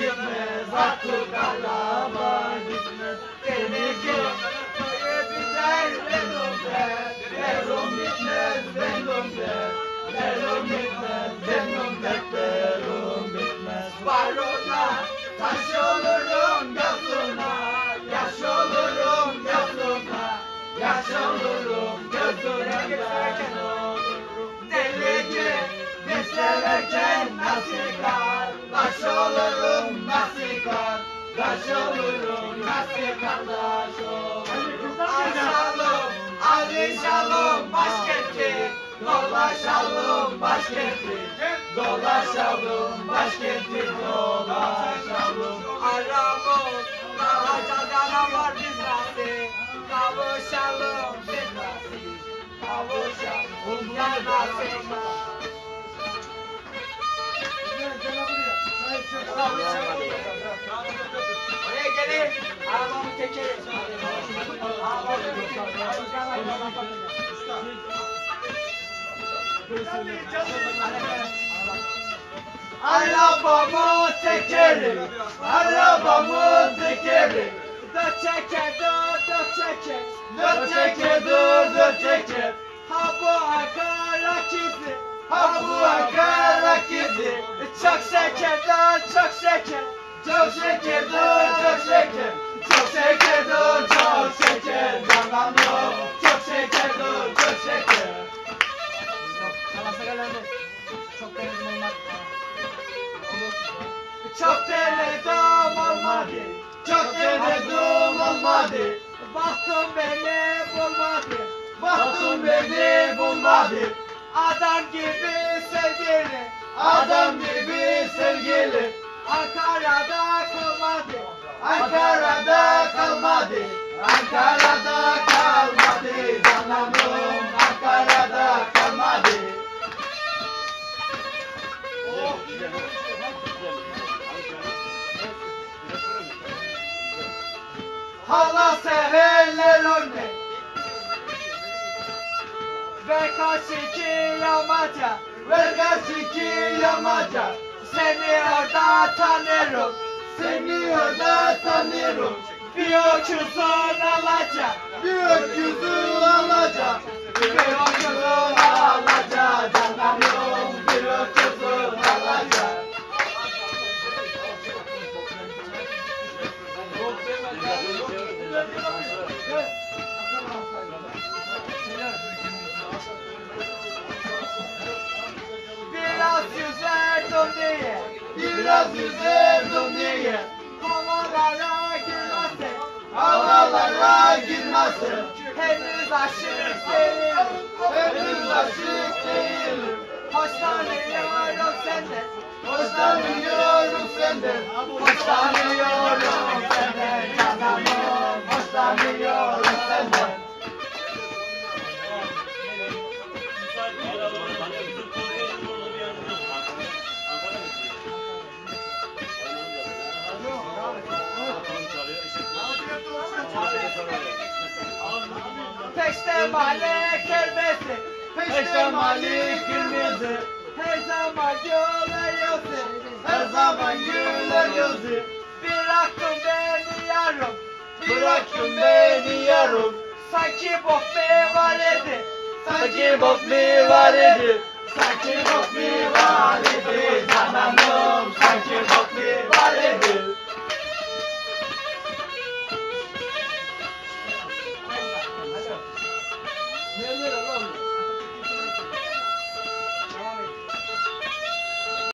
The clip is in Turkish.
gitmez Artık araba gitmez Teneke biter Venom der Venom bitmez Venom der Venom bitmez Venom der Venom bitmez Barona taş olurum gözüne Yaş olurum gözüne olurum gözüne olurum Delici ne severken nasıl kar Baş olurum nasıl kar Taş olurum nasıl kardeş olurum Aşalım alışalım başkenti Dolaşalım başkenti. Dolaşalım başkenti dolaşalım. Aramız Dağacak yana var biz nasıl Kavuşalım biz nasıl Kavuşalım ya nasıl Tekeri. Arabamı tekeri. Arabamı tekeri. Dört çeker, dört, dört çeker. Dört çeker, dört, dört çeker. Ha bu akara kizi. Ha bu akara kizi. Çok şeker, dört, çok şeker. Çok şeker, Çok denedim olmaz. Çok denedim olmadı. Çok denedim olmadı. Baktım beni bulmadı. Baktım beni bulmadı. Adam gibi sevgili. Adam gibi sevgili. Ankara'da kalmadı. Ankara'da kalmadı. Hala seherler önde. Ve karşı iki yamaca Ve karşı iki yamaca. Seni orada tanırım Seni orada tanırım Bir öküzün alacak Bir öküzün yüzerdim diye Biraz yüzerdim diye Havalara girmesin Havalara girmesin Henüz aşık değilim. Henüz aşık değilim. Hoşlanıyorum senden. Hoşlanıyorum senden. Hoşlanıyorum Peşte mahalle kerbesi Peşte mahalle kırmızı Her zaman gülüyorsun Her zaman gülüyorsun Bırakın beni yarım Bırakın beni yarım. Sanki bok mi var idi Sanki bok mi var idi